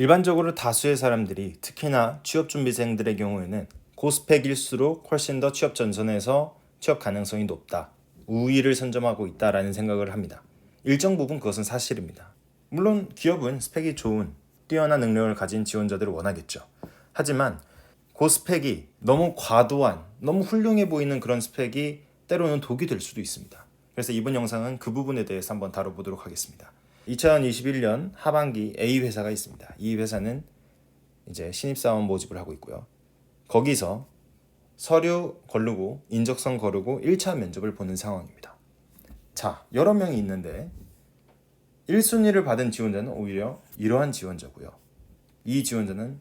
일반적으로 다수의 사람들이 특히나 취업준비생들의 경우에는 고스펙일수록 훨씬 더 취업 전선에서 취업 가능성이 높다. 우위를 선점하고 있다라는 생각을 합니다. 일정 부분 그것은 사실입니다. 물론 기업은 스펙이 좋은 뛰어난 능력을 가진 지원자들을 원하겠죠. 하지만 고스펙이 너무 과도한, 너무 훌륭해 보이는 그런 스펙이 때로는 독이 될 수도 있습니다. 그래서 이번 영상은 그 부분에 대해서 한번 다뤄보도록 하겠습니다. 2021년 하반기 A 회사가 있습니다. 이 회사는 이제 신입사원 모집을 하고 있고요. 거기서 서류 거르고 인적성 거르고 1차 면접을 보는 상황입니다. 자, 여러 명이 있는데 1순위를 받은 지원자는 오히려 이러한 지원자고요. 이 지원자는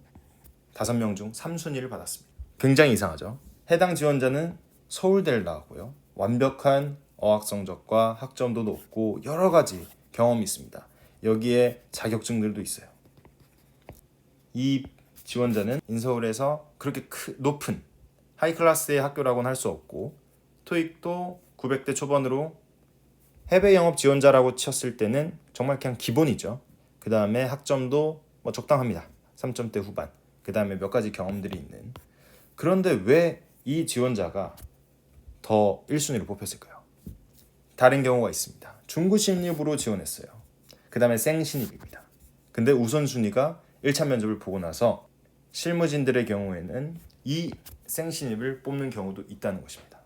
5명 중 3순위를 받았습니다. 굉장히 이상하죠. 해당 지원자는 서울대를 나왔고요. 완벽한 어학 성적과 학점도 높고 여러 가지 경험이 있습니다. 여기에 자격증들도 있어요. 이 지원자는 인서울에서 그렇게 크, 높은 하이 클래스의 학교라고는 할 수 없고 토익도 900대 초반으로 해외 영업 지원자라고 쳤을 때는 정말 그냥 기본이죠. 그 다음에 학점도 뭐 적당합니다. 3점대 후반. 그 다음에 몇 가지 경험들이 있는. 그런데 왜 이 지원자가 더 1순위로 뽑혔을까요? 다른 경우가 있습니다. 중구 신입으로 지원했어요. 그 다음에 생신입입니다. 근데 우선순위가 1차 면접을 보고 나서 실무진들의 경우에는 이 생신입을 뽑는 경우도 있다는 것입니다.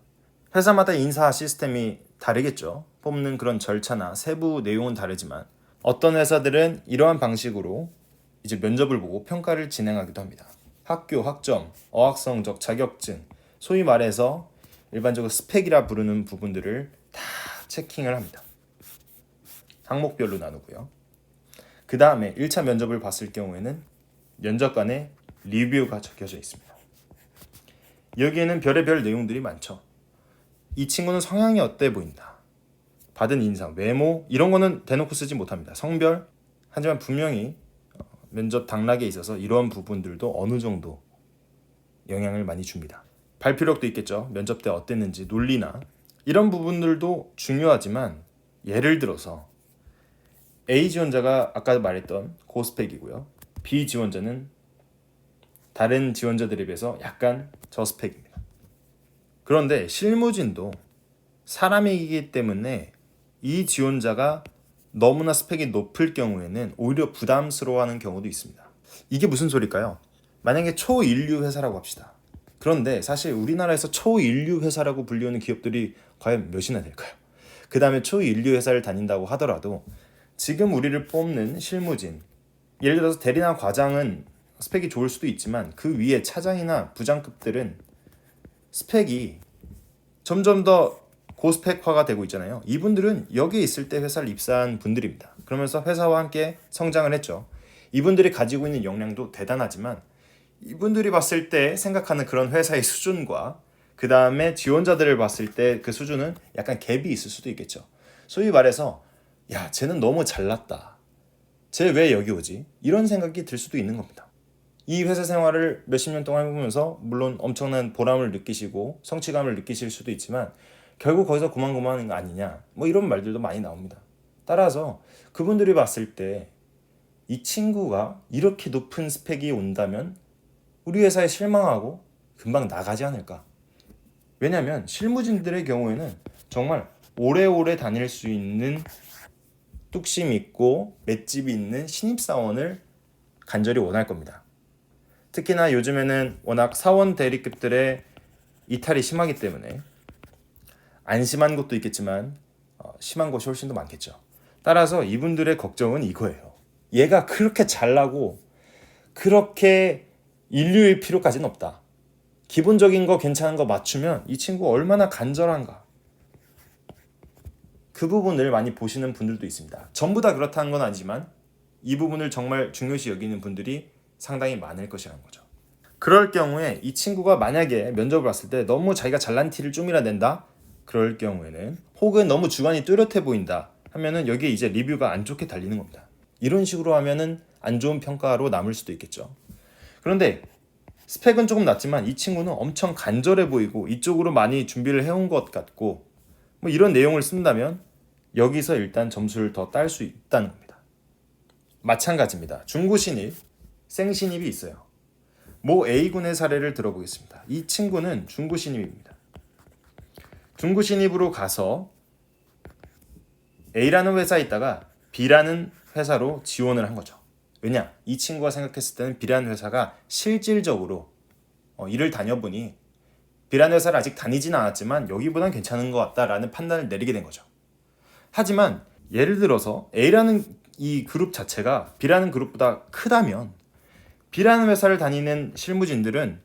회사마다 인사 시스템이 다르겠죠. 뽑는 그런 절차나 세부 내용은 다르지만 어떤 회사들은 이러한 방식으로 이제 면접을 보고 평가를 진행하기도 합니다. 학교, 학점, 어학 성적, 자격증, 소위 말해서 일반적으로 스펙이라 부르는 부분들을 다 체킹을 합니다. 항목별로 나누고요. 그 다음에 1차 면접을 봤을 경우에는 면접관의 리뷰가 적혀져 있습니다. 여기에는 별의별 내용들이 많죠. 이 친구는 성향이 어때 보인다. 받은 인상, 외모 이런 거는 대놓고 쓰지 못합니다. 성별 하지만 분명히 어, 면접 당락에 있어서 이러한 부분들도 어느 정도 영향을 많이 줍니다. 발표력도 있겠죠. 면접 때 어땠는지 논리나 이런 부분들도 중요하지만 예를 들어서 A 지원자가 아까 말했던 고스펙이고요. B 지원자는 다른 지원자들에 비해서 약간 저스펙입니다. 그런데 실무진도 사람이기 때문에 이 지원자가 너무나 스펙이 높을 경우에는 오히려 부담스러워하는 경우도 있습니다. 이게 무슨 소리일까요? 만약에 초인류 회사라고 합시다. 그런데 사실 우리나라에서 초인류 회사라고 불리우는 기업들이 과연 몇이나 될까요? 그 다음에 초인류 회사를 다닌다고 하더라도 지금 우리를 뽑는 실무진 예를 들어서 대리나 과장은 스펙이 좋을 수도 있지만 그 위에 차장이나 부장급들은 스펙이 점점 더 고스펙화가 되고 있잖아요. 이분들은 여기에 있을 때 회사를 입사한 분들입니다. 그러면서 회사와 함께 성장을 했죠. 이분들이 가지고 있는 역량도 대단하지만 이분들이 봤을 때 생각하는 그런 회사의 수준과 그 다음에 지원자들을 봤을 때 그 수준은 약간 갭이 있을 수도 있겠죠. 소위 말해서 야 쟤는 너무 잘났다. 쟤 왜 여기 오지? 이런 생각이 들 수도 있는 겁니다. 이 회사 생활을 몇십 년 동안 해보면서 물론 엄청난 보람을 느끼시고 성취감을 느끼실 수도 있지만 결국 거기서 고만고만한 거 아니냐 뭐 이런 말들도 많이 나옵니다. 따라서 그분들이 봤을 때 이 친구가 이렇게 높은 스펙이 온다면 우리 회사에 실망하고 금방 나가지 않을까. 왜냐하면 실무진들의 경우에는 정말 오래오래 다닐 수 있는 뚝심 있고 맷집이 있는 신입사원을 간절히 원할 겁니다. 특히나 요즘에는 워낙 사원 대리급들의 이탈이 심하기 때문에 안 심한 곳도 있겠지만 어, 심한 곳이 훨씬 더 많겠죠. 따라서 이분들의 걱정은 이거예요. 얘가 그렇게 잘나고 그렇게 인류일 필요까지는 없다. 기본적인 거 괜찮은 거 맞추면 이 친구 얼마나 간절한가. 그 부분을 많이 보시는 분들도 있습니다. 전부 다 그렇다는 건 아니지만 이 부분을 정말 중요시 여기는 분들이 상당히 많을 것이라는 거죠. 그럴 경우에 이 친구가 만약에 면접을 봤을 때 너무 자기가 잘난 티를 좀이라 낸다? 그럴 경우에는 혹은 너무 주관이 뚜렷해 보인다 하면은 여기에 이제 리뷰가 안 좋게 달리는 겁니다. 이런 식으로 하면은 안 좋은 평가로 남을 수도 있겠죠. 그런데 스펙은 조금 낮지만 이 친구는 엄청 간절해 보이고 이쪽으로 많이 준비를 해온 것 같고 뭐 이런 내용을 쓴다면 여기서 일단 점수를 더 딸 수 있다는 겁니다. 마찬가지입니다. 중고 신입 생 신입이 있어요. 모 A군의 사례를 들어보겠습니다. 이 친구는 중고 신입입니다. 중고 신입으로 가서 A라는 회사에 있다가 B라는 회사로 지원을 한 거죠. 왜냐? 이 친구가 생각했을 때는 B라는 회사가 실질적으로 어, 일을 다녀보니 B라는 회사를 아직 다니진 않았지만 여기보단 괜찮은 것 같다라는 판단을 내리게 된 거죠. 하지만 예를 들어서 A라는 이 그룹 자체가 B라는 그룹보다 크다면 B라는 회사를 다니는 실무진들은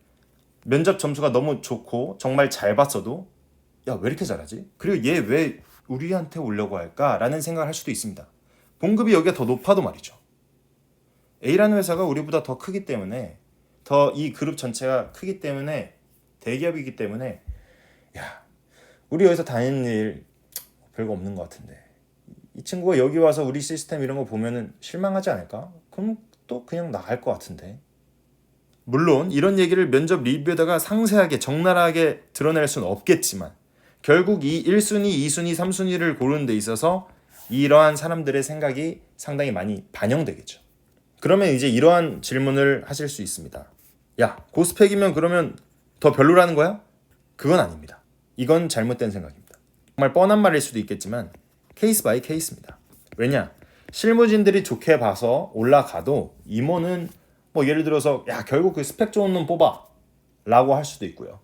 면접 점수가 너무 좋고 정말 잘 봤어도 야 왜 이렇게 잘하지? 그리고 얘 왜 우리한테 오려고 할까라는 생각을 할 수도 있습니다. 봉급이 여기가 더 높아도 말이죠. A라는 회사가 우리보다 더 크기 때문에 더 이 그룹 전체가 크기 때문에 대기업이기 때문에 야 우리 여기서 다니는 일 별거 없는 것 같은데 이 친구가 여기 와서 우리 시스템 이런 거 보면은 실망하지 않을까? 그럼 또 그냥 나갈 것 같은데. 물론 이런 얘기를 면접 리뷰에다가 상세하게 적나라하게 드러낼 수는 없겠지만 결국 이 1순위, 2순위, 3순위를 고르는 데 있어서 이러한 사람들의 생각이 상당히 많이 반영되겠죠. 그러면 이제 이러한 질문을 하실 수 있습니다. 야, 고스펙이면 그러면 더 별로라는 거야? 그건 아닙니다. 이건 잘못된 생각입니다. 정말 뻔한 말일 수도 있겠지만 케이스 바이 케이스입니다. 왜냐? 실무진들이 좋게 봐서 올라가도 임원은 뭐 예를 들어서 야 결국 그 스펙 좋은 놈 뽑아 라고 할 수도 있고요.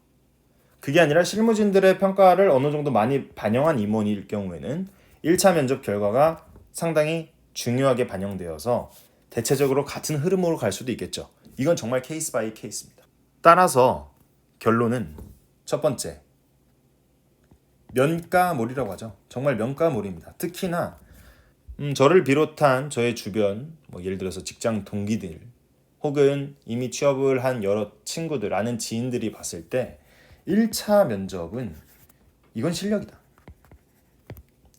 그게 아니라 실무진들의 평가를 어느 정도 많이 반영한 임원일 경우에는 1차 면접 결과가 상당히 중요하게 반영되어서 대체적으로 같은 흐름으로 갈 수도 있겠죠. 이건 정말 케이스 바이 케이스입니다. 따라서 결론은 첫 번째 면가몰이라고 하죠. 정말 면가몰입니다. 특히나 음, 저를 비롯한 저의 주변 뭐 예를 들어서 직장 동기들 혹은 이미 취업을 한 여러 친구들 아는 지인들이 봤을 때 1차 면접은 이건 실력이다.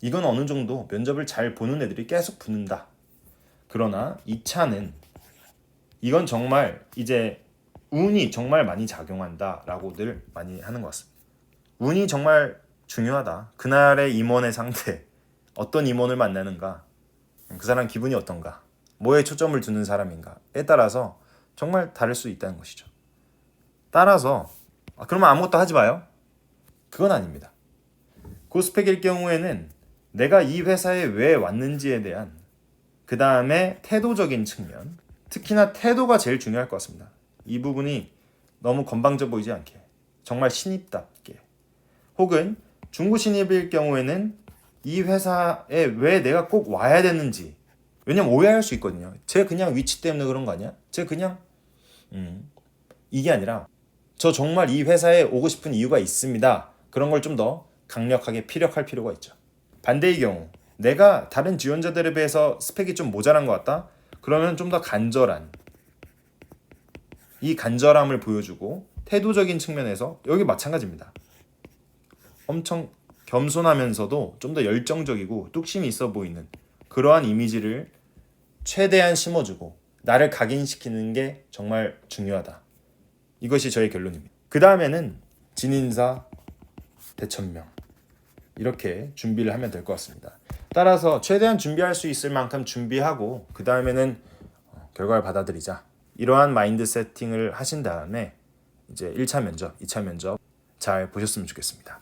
이건 어느 정도 면접을 잘 보는 애들이 계속 붙는다. 그러나 2차는 이건 정말 이제 운이 정말 많이 작용한다라고들 많이 하는 것 같습니다. 운이 정말 중요하다. 그날의 임원의 상태, 어떤 임원을 만나는가, 그 사람 기분이 어떤가, 뭐에 초점을 두는 사람인가에 따라서 정말 다를 수 있다는 것이죠. 따라서 아, 그러면 아무것도 하지 마요. 그건 아닙니다. 고스펙일 경우에는 내가 이 회사에 왜 왔는지에 대한 그 다음에 태도적인 측면, 특히나 태도가 제일 중요할 것 같습니다. 이 부분이 너무 건방져 보이지 않게 정말 신입답게 혹은 중고 신입일 경우에는 이 회사에 왜 내가 꼭 와야 되는지 왜냐면 오해할 수 있거든요. 제 그냥 위치 때문에 그런 거 아니야? 제 그냥 음 이게 아니라 저 정말 이 회사에 오고 싶은 이유가 있습니다. 그런 걸 좀 더 강력하게 피력할 필요가 있죠. 반대의 경우 내가 다른 지원자들에 비해서 스펙이 좀 모자란 것 같다. 그러면 좀 더 간절한 이 간절함을 보여주고 태도적인 측면에서 여기 마찬가지입니다. 엄청 겸손하면서도 좀 더 열정적이고 뚝심이 있어 보이는 그러한 이미지를 최대한 심어주고 나를 각인시키는 게 정말 중요하다. 이것이 저의 결론입니다. 그 다음에는 진인사 대천명 이렇게 준비를 하면 될 것 같습니다. 따라서 최대한 준비할 수 있을 만큼 준비하고 그 다음에는 결과를 받아들이자 이러한 마인드 세팅을 하신 다음에 이제 1차 면접, 2차 면접 잘 보셨으면 좋겠습니다.